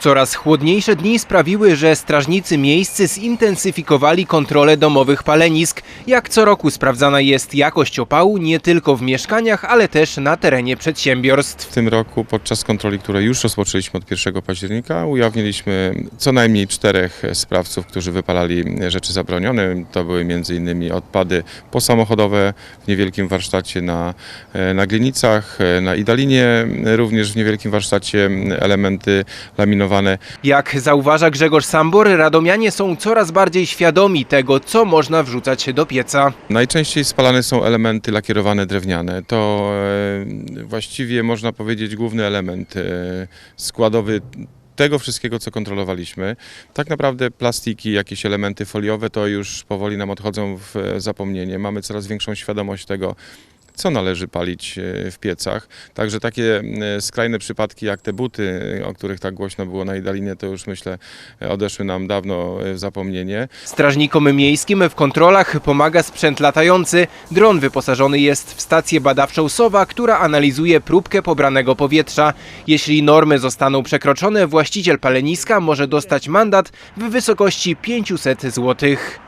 Coraz chłodniejsze dni sprawiły, że strażnicy miejscy zintensyfikowali kontrolę domowych palenisk. Jak co roku sprawdzana jest jakość opału nie tylko w mieszkaniach, ale też na terenie przedsiębiorstw. W tym roku podczas kontroli, które już rozpoczęliśmy od 1 października, ujawniliśmy co najmniej czterech sprawców, którzy wypalali rzeczy zabronione. To były m.in. odpady posamochodowe w niewielkim warsztacie na, na Glinicach, na Idalinie, również w niewielkim warsztacie elementy Jak zauważa Grzegorz Sambor, radomianie są coraz bardziej świadomi tego, co można wrzucać do pieca. Najczęściej spalane są elementy lakierowane drewniane. To e, właściwie można powiedzieć główny element e, składowy tego wszystkiego, co kontrolowaliśmy. Tak naprawdę plastiki, jakieś elementy foliowe to już powoli nam odchodzą w e, zapomnienie. Mamy coraz większą świadomość tego, co należy palić e, w piecach. Także takie e, skrajne przypadki jak te buty, o których tak głośno było na Idalinie, to już myślę e, odeszły nam dawno e, w zapomnienie. Strażnikom miejskim w kontrolach pomaga sprzęt latający. Dron wyposażony jest w stację badawczą SOWA, która analizuje próbkę pobranego powietrza. Jeśli normy zostaną przekroczone, właściciel paleniska może dostać mandat w wysokości 500 złotych.